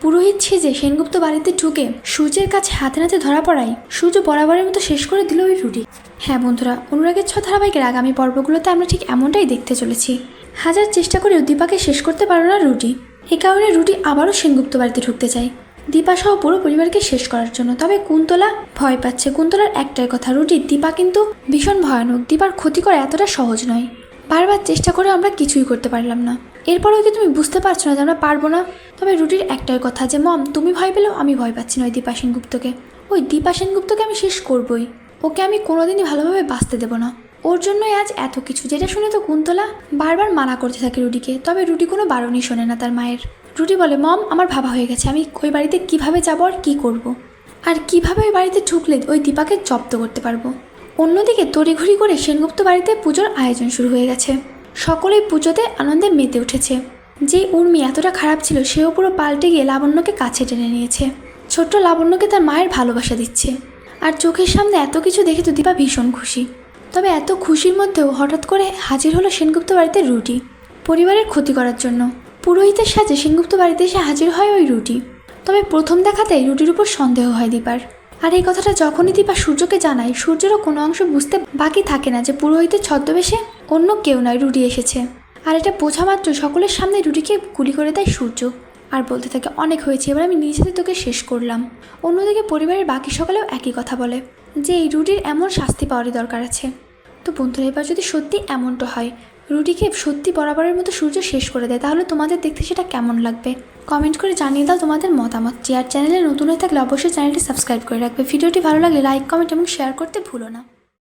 পুরোহিত সেজে সেনগুপ্ত বাড়িতে ঢুকে সূর্যের কাছে হাতে নাতে ধরা পড়ায় সূর্য বরাবরের মতো শেষ করে দিল ওই রুটি। হ্যাঁ বন্ধুরা, অনুরাগের ছ ধারাবাহিকের আগামী পর্বগুলোতে আমরা ঠিক এমনটাই দেখতে চলেছি। হাজার চেষ্টা করেও দীপাকে শেষ করতে পারো না রুটি। এ কারণে রুটি আবারও সেনগুপ্ত বাড়িতে ঢুকতে চায়। দীপা সহ পুরো পরিবারকে শেষ করার জন্য। তবে কুন্তলা ভয় পাচ্ছে। কুন্তলার একটাই কথা, রুটি দীপা কিন্তু ভীষণ ভয়ানক। দীপার ক্ষতি করা এতটা সহজ নয়। বারবার চেষ্টা করে আমরা কিছুই করতে পারলাম না। এরপরেও কি তুমি বুঝতে পারছ না যে আমরা পারব না? তবে রুটির একটাই কথা যে, মম, তুমি ভয় পেলেও আমি ভয় পাচ্ছি না ওই দীপা সেনগুপ্তকে। ওই দীপা সেনগুপ্তকে আমি শেষ করবই। ওকে আমি কোনোদিনই ভালোভাবে বাঁচতে দেবো না। ওর জন্যই আজ এত কিছু। যেটা শুনে তো কুন্তলা বারবার মানা করতে থাকে রুটিকে। তবে রুটি কোনো বারণই শোনে না তার মায়ের। রুটি বলে, মম, আমার ভাবা হয়ে গেছে। আমি ওই বাড়িতে কীভাবে যাব আর কী করব। আর কীভাবে ওই বাড়িতে ঢুকলে ওই দীপাকে জব্দ করতে পারব? অন্যদিকে তড়িঘড়ি করে সেনগুপ্ত বাড়িতে পুজোর আয়োজন শুরু হয়ে গেছে। সকলেই পুজোতে আনন্দে মেতে উঠেছে। যে উর্মি এতটা খারাপ ছিল, সেও পুরো পাল্টে গিয়ে লাবণ্যকে কাছে টেনে নিয়েছে। ছোট্ট লাবণ্যকে তার মায়ের ভালোবাসা দিচ্ছে। আর চোখের সামনে এত কিছু দেখে তো দীপা ভীষণ খুশি। তবে এত খুশির মধ্যেও হঠাৎ করে হাজির হলো সেনগুপ্ত বাড়িতে রুটি, পরিবারের ক্ষতি করার জন্য। পুরোহিতের সাজে সেনগুপ্ত বাড়িতে এসে হাজির হয় ওই রুটি। তবে প্রথম দেখাতেই রুটির উপর সন্দেহ হয় দীপার। আর এই কথাটা যখনই দীপা সূর্যকে জানায়, সূর্যেরও কোনো অংশ বুঝতে বাকি থাকে না যে পুরোহিতের ছদ্মবেশে অন্য কেউ নয় রুটি এসেছে। আর এটা বোঝা মাত্র, সকলের সামনে রুটিকে গুলি করে দেয় সূর্য। আর বলতে থাকে, অনেক হয়েছে, এবার আমি নিজে তোকে শেষ করলাম। অন্যদিকে পরিবারের বাকি সকলেও একই কথা বলে, যে এই রুটির এমন শাস্তি পাওয়ারই দরকার আছে। তো বন্ধুরা, এবার যদি সত্যি এমনটা হয় রুটিকে সত্যি বরাবরের মতো সূর্য শেষ করে দেয়, তাহলে তোমাদের দেখতে সেটা কেমন লাগবে? কমেন্ট করে জানিয়ে দাও তোমাদের মতামত। আর চ্যানেলে নতুন হয়ে থাকলে অবশ্যই চ্যানেলটি সাবস্ক্রাইব করে রাখবে। ভিডিওটি ভালো লাগলে লাইক, কমেন্ট এবং শেয়ার করতে ভুলো না।